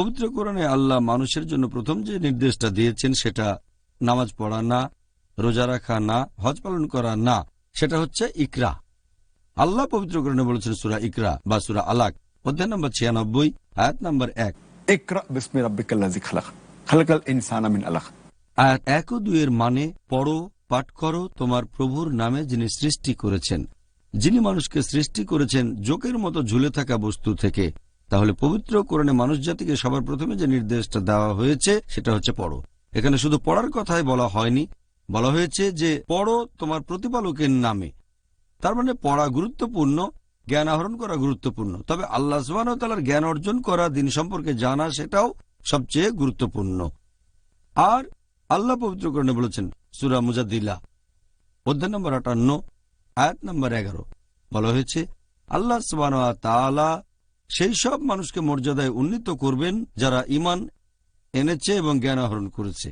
পবিত্র কোরআনে আল্লাহ মানুষের জন্য প্রথম যে নির্দেশটা দিয়েছেন সেটা নামাজ পড়া না রোজা রাখা না হজ পালন করা না সেটা হচ্ছে ইকরা। আল্লাহ পবিত্র কোরআনে বলেছেন সুরা ইকরা বা সুরা আলাক অধ্যায় নম্বর ছিয়ানব্বই আয়াত নম্বর এক। মিন আয়াত এক ও দুইয়ের মানে পড়ো পাঠ করো তোমার প্রভুর নামে যিনি সৃষ্টি করেছেন। যিনি মানুষকে সৃষ্টি করেছেন জোকের মতো ঝুলে থাকা বস্তু থেকে। তাহলে পবিত্র কোরআনে মানুষ জাতিকে সবার প্রথমে যে নির্দেশটা দেওয়া হয়েছে, সেটা হচ্ছে পড়ো। এখানে শুধু পড়ার কথাই বলা হয়নি, বলা হয়েছে যে পড়ো তোমার প্রতিপালকের নামে। তার মানে পড়া গুরুত্বপূর্ণ, জ্ঞান আহরণ করা গুরুত্বপূর্ণ। তবে আল্লাহ সুবাহতালার জ্ঞান অর্জন করা, দিন সম্পর্কে জানা, সেটাও সবচেয়ে গুরুত্বপূর্ণ। আর আল্লাহ পবিত্র পবিত্রকরণে বলেছেন, সুরা মুজাদিল্লা অধ্যায় নম্বর আটান্ন, আয়াত নম্বর এগারো। বলা হয়েছে, আল্লাহ সুবাহ সেই সব মানুষকে মর্যাদায় উন্নীত করবেন যারা ইমান এনেছে এবং জ্ঞান আহরণ করেছে।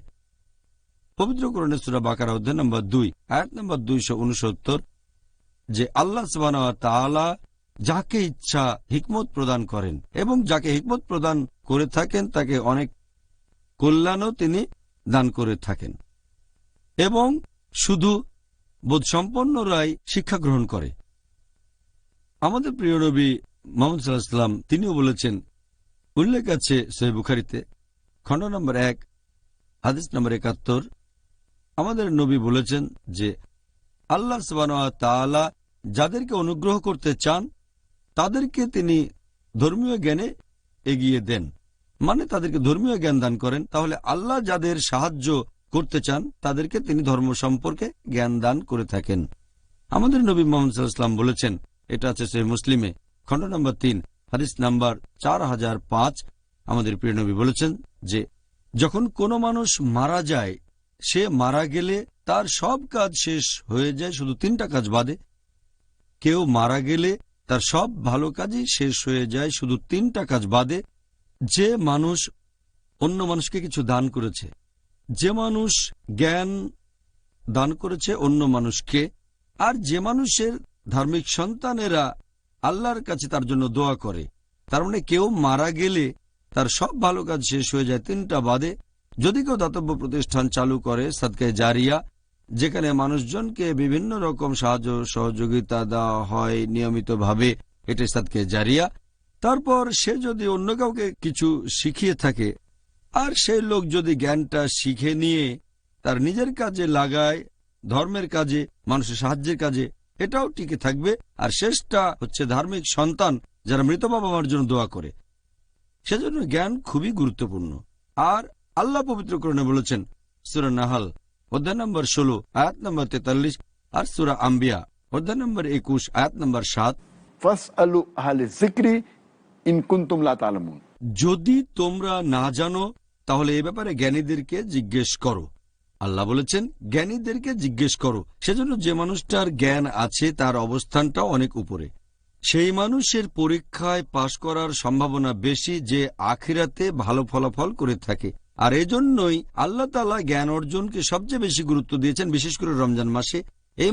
পবিত্রকরণে সুরা বাকারা অধ্যায় নম্বর দুই, আয়াত নম্বর দুইশো উনসত্তর, যে আল্লাহ তাআলা যাকে ইচ্ছা হিকমত প্রদান করেন এবং যাকে হিকমত প্রদান করে থাকেন, তাকে অনেক কল্যাণও তিনি দান করে থাকেন এবং শুধু বোধসম্পন্নরাই শিক্ষা গ্রহণ করে। আমাদের প্রিয় নবী মোহাম্মদ সাল্লাহাম তিনিও বলেছেন, উল্লেখ আছে সহি বুখারিতে, খণ্ড নম্বর এক, হাদিস নম্বর একাত্তর, আমাদের নবী বলেছেন যে, আল্লাহ তাআলা যাদেরকে অনুগ্রহ করতে চান, তাদেরকে তিনি ধর্মীয় জ্ঞানে এগিয়ে দেন। মানে তাদেরকে ধর্মীয় জ্ঞান দান করেন। তাহলে আল্লাহ যাদের সাহায্য করতে চান, তাদেরকে তিনি ধর্ম সম্পর্কে জ্ঞান দান করে থাকেন। আমাদের নবী মোহাম্মদ বলেছেন, এটা আছে সে মুসলিমে খণ্ড নম্বর তিন, হাদিস নাম্বার চার হাজার পাঁচ, আমাদের প্রিয় নবী বলেছেন যে, যখন কোনো মানুষ মারা যায়, সে মারা গেলে তার সব কাজ শেষ হয়ে যায়, শুধু তিনটা কাজ বাদে। কেউ মারা গেলে তার সব ভালো কাজই শেষ হয়ে যায়, শুধু তিনটা কাজ বাদে। যে মানুষ অন্য মানুষকে কিছু দান করেছে, যে মানুষ জ্ঞান দান করেছে অন্য মানুষকে, আর যে মানুষের ধার্মিক সন্তানেরা আল্লাহর কাছে তার জন্য দোয়া করে। তার মানে কেউ মারা গেলে তার সব ভালো কাজ শেষ হয়ে যায় তিনটা বাদে। যদি কেউ দাতব্য প্রতিষ্ঠান চালু করে, সাদকায় জারিয়া, যেখানে মানুষজনকে বিভিন্ন রকম সাহায্য, সহযোগিতা দেওয়া হয় নিয়মিতভাবে এটা সাদকে জারিয়া। তারপর সে যদি অন্য কাউকে কিছু শিখিয়ে থাকে, আর সেই লোক যদি জ্ঞানটা শিখে নিয়ে তার নিজের কাজে লাগায়, ধর্মের কাজে, মানুষের সাহায্যের কাজে এটাও টিকে থাকবে। আর শেষটা হচ্ছে ধার্মিক সন্তান যারা মৃত বাবা মার জন্য দোয়া করে। সেজন্য জ্ঞান খুবই গুরুত্বপূর্ণ। আর আল্লাহ পবিত্র পবিত্রকরণে বলেছেন সুরা নাহাল অধ্যায় নম্বর ষোলো আয়াত নম্বর তেতাল্লিশ আর সুরা আম্বিয়া অধ্যায় নম্বর একুশ আয়াত নম্বর সাত। যদি তোমরা না জানো তাহলে এ ব্যাপারে জ্ঞানীদেরকে জিজ্ঞেস করো। আল্লাহ বলেছেন, জ্ঞানীদেরকে জিজ্ঞেস করো, সেজন্য যে মানুষটার জ্ঞান আছে তার অবস্থানটা অনেক উপরে। সেই মানুষের পরীক্ষায় পাশ করার সম্ভাবনা বেশি যে আখিরাতে ভালো ফলাফল করে থাকে। আর এজন্যই আল্লাহ তালা জ্ঞান অর্জনকে সবচেয়ে বেশি গুরুত্ব দিয়েছেন, বিশেষ করে রমজান মাসে। এই